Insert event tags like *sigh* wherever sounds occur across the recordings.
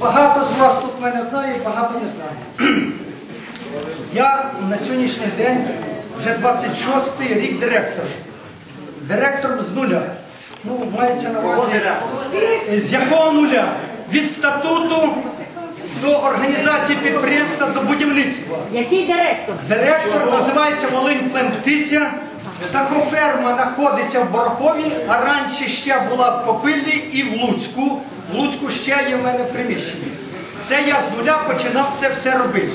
Багато з вас тут мене знає, багато не знає. Я на сьогоднішній день вже 26-й рік директор. Директором з нуля. Ну, мається на увазі. З якого нуля? Від статуту до організації підприємства до будівництва. Який директор? Директор називається Волинь Племптиця. Птахоферма знаходиться в Борохові, а раніше ще була в Копиллі і в Луцьку. В Луцьку ще є в мене приміщення. Це я з нуля починав це все робити.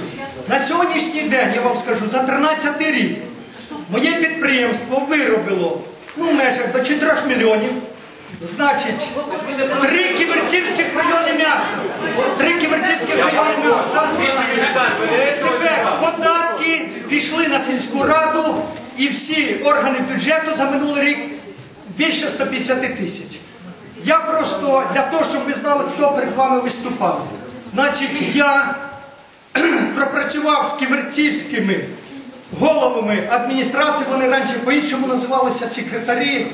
На сьогоднішній день, я вам скажу, за 13 рік моє підприємство виробило ну, в межах до 4 мільйонів. Значить, три ківерцівських райони м'яса. Три ківерцівських райони м'яса. Тепер податки пішли на сільську раду і всі органи бюджету за минулий рік більше 150 тисяч. Я просто для того, щоб ви знали, хто перед вами виступав. Значить, я *clears throat* пропрацював з ківерцівськими головами адміністрації, вони раніше по-іншому називалися секретарі,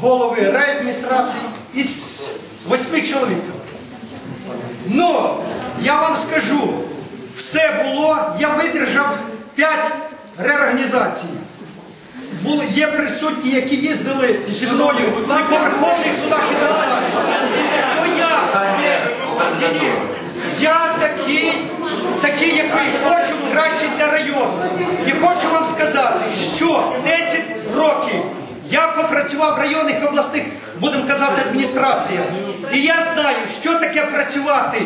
голови райадміністрації із восьми чоловік. Ну, я вам скажу, все було, я видержав п'ять реорганізацій. Були, є присутні, які їздили зі мною і по Верховних судах і далі. То я, такий, такий, як ви, хочу краще для району. І хочу вам сказати, що 10 років я попрацював в районних обласних, будемо казати, адміністраціях. І я знаю, що таке працювати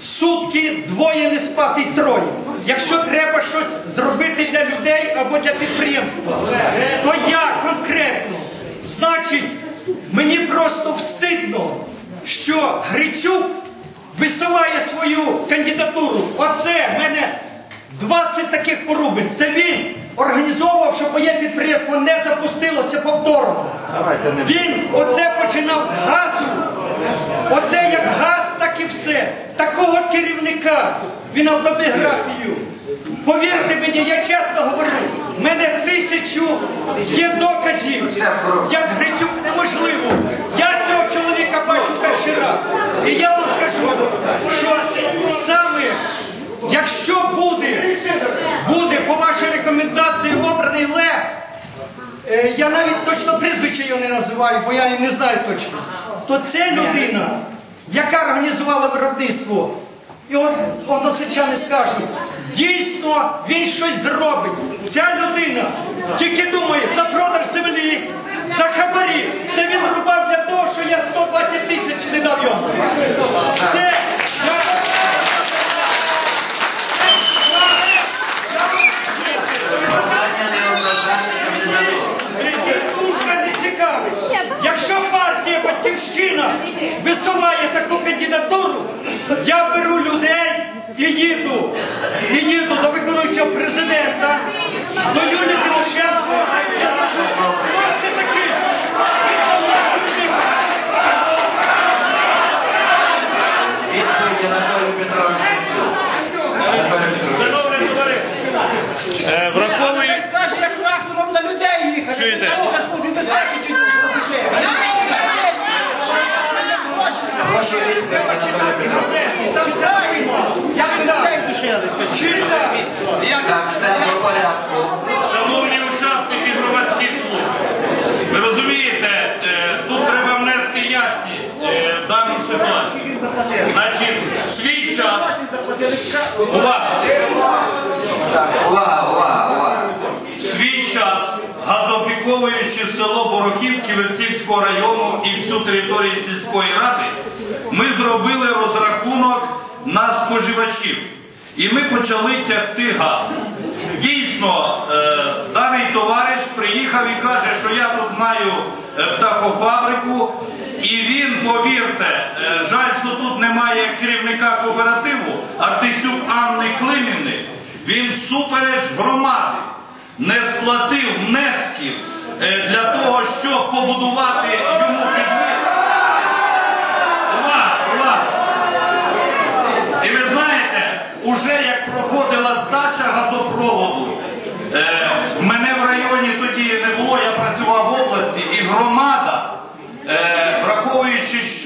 сутки, двоє не спати, троє. Якщо треба щось зробити для людей або для підприємства, то я конкретно, значить, мені просто встидно, що Грицюк висуває свою кандидатуру. Оце в мене 20 таких порубин. Це він організовував, щоб моє підприємство не запустилося повторно. Він оце починав з газу. Оце як газ, так і все. Такого керівника він автобіографію. Повірте мені, я чесно говорю, в мене тисячу є доказів, як Грицюк неможливо. Я цього чоловіка бачу перший раз. І я вам скажу, що саме, якщо буде, буде по вашій рекомендації обраний Лев, Е, я навіть точно прізвище його не називаю, бо я не знаю точно. То це людина, яка організувала виробництво. І от односельчани скажуть, дійсно він щось зробить. Ця людина тільки думає за продаж землі, за хабарі. Це він рубав для того, що я 120 тисяч не дав йому. Це я... Думка не цікавить. Якщо партія Батьківщина висуває таку кандидатуру, я беру людей і їду, і їду до виконуючого президента, до Юлії Тимошенко і скажу, хто це такий? Він солдат Курчик. Відповідь Анатолій Петрович Кінцюк. Анатолій Петрович Кінцюк. Е, Враховує, Скаже, як трактором на людей їхати. Чуєте? Того ж тобі безпеки чи Прошу відповідь Анатолій Петрович. Як ви людей душили, скажіть. Так, все по порядку. шановні учасники громадських слухань, ви розумієте, е, тут треба внести ясність е, в дану ситуацію. Значить, в свій час, увага, увага, увага, увага. свій час, газофіковуючи село Борохів Ківерцівського району і всю територію сільської ради, ми зробили розрахунок на споживачів. І ми почали тягти газ. Дійсно, е, даний товариш приїхав і каже, що я тут маю е, птахофабрику, і він, повірте, е, жаль, що тут немає керівника кооперативу Артисюк Анни Климівни, він всупереч громади не сплатив внесків е, для того, щоб побудувати йому підвід. Увага, увага! І ви знаєте, уже як проходила здача газопроводу, е, мене в районі тоді не було, я працював в області, і громада,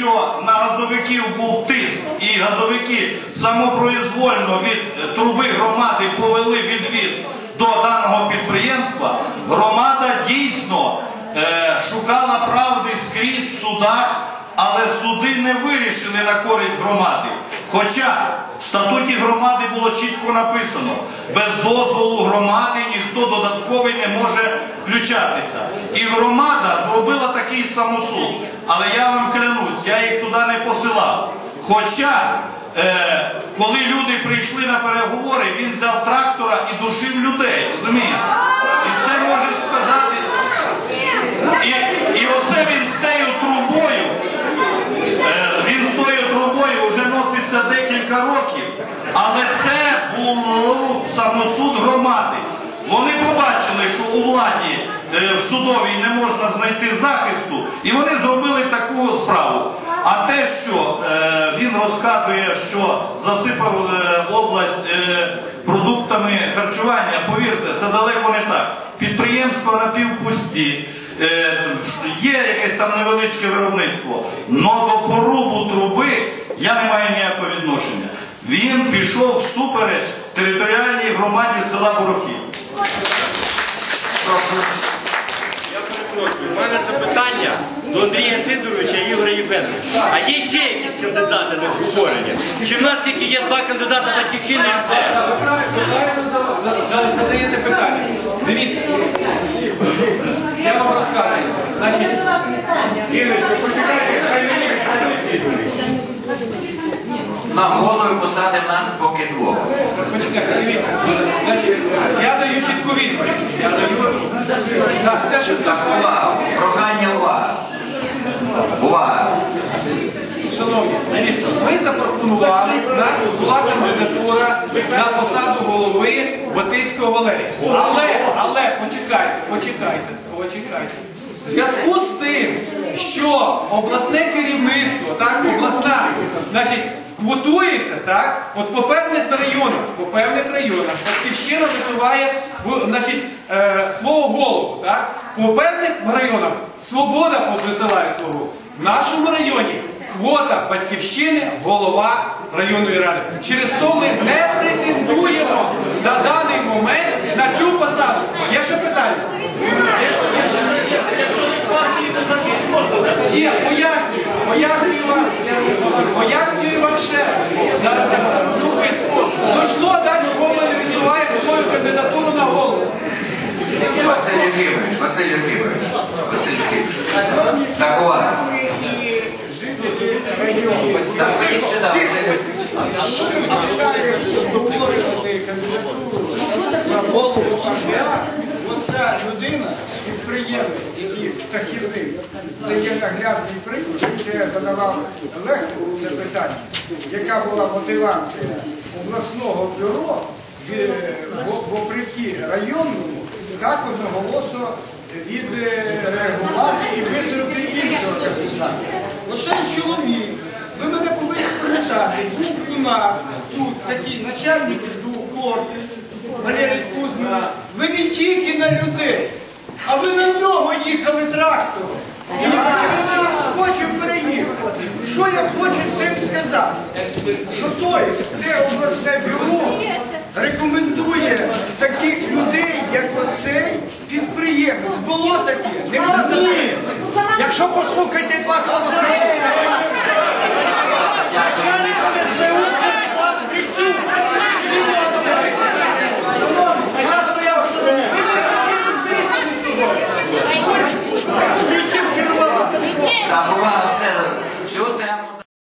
що на газовиків був тиск, і газовики самопроізвольно від е, труби громади повели відвід до даного підприємства, громада дійсно е, шукала правди скрізь в судах, але суди не вирішили на користь громади. Хоча в статуті громади було чітко написано, без дозволу громади ніхто додатковий не може включатися. І громада зробила такий самосуд. Але я вам клянусь, я їх туди не посилав. Хоча, е, коли люди прийшли на переговори, він взяв трактора і душив людей. Розумієте? І це може сказати. І, і оце він з тією трубою. Е, Він з тою трубою вже носиться декілька років, але це був самосуд громади. Вони побачили, що у владі е, в судовій не можна знайти захисту, і вони зробили таку справу. А те, що е, він розказує, що засипав е, область продуктами харчування, повірте, це далеко не так. Підприємства напівпусті. Е, Є якесь там невеличке виробництво, але до порубу труби я не маю ніякого відношення. Він пішов всупереч територіальній громаді села Борохів. Прошу. Я перепрошую, у мене запитання до Андрія Сидоровича і Ігоря Євгеновича. А є ще якісь кандидати на обговорення? Чи в нас тільки є два кандидати на батьківщини і все? Ви правильно задаєте питання. Дивіться, я вам розказую. Значить, На голову посадимо нас поки двох. почекайте, я даю чітку відповідь. Я даю. Так, те, що Так, увага, прохання увага. Увага. Шановні, ми запропонували, у нас була кандидатура на посаду голови Батийського Валерія. Але, але, почекайте, почекайте, почекайте. В зв'язку з тим, що обласне керівництво, так, обласна, значить, квотується, так, от по певних районах, по певних районах, Батьківщина висуває значить, е, свого голову, так, по певних районах Свобода висилає свого. В нашому районі квота батьківщини голова районної ради. Через то ми не претендуємо на даний момент на цю посаду. Є ще питання? Є, пояснюю, пояснюю вам, пояснюю вам ще. Зараз. Ну, Дійшло, да, чого не висуваємо свою кандидатуру на голову. Василь Юхимович, Василь Юхимович, Василь Юхимович. Так, увага. Так, ходіть сюди, Василь. оця людина, підприємець, який птахівник, це є наглядний приклад, що я задавав легко це питання, яка була мотивація обласного бюро в- вопреки районному так одноголосо відреагувати і висунути іншого капітана. Оцей чоловік, ви мене повинні пам'ятати, був у нас тут такий начальник із двох корпусів, Валерій Кузьмин, ви не тільки на людей, а ви на нього їхали трактором. І він не відскочив переїхати. Що я хочу цим сказати? Що той, те обласне бюро рекомендує таких людей, як оцей підприємець. Було таке, нема. Якщо послухайте два.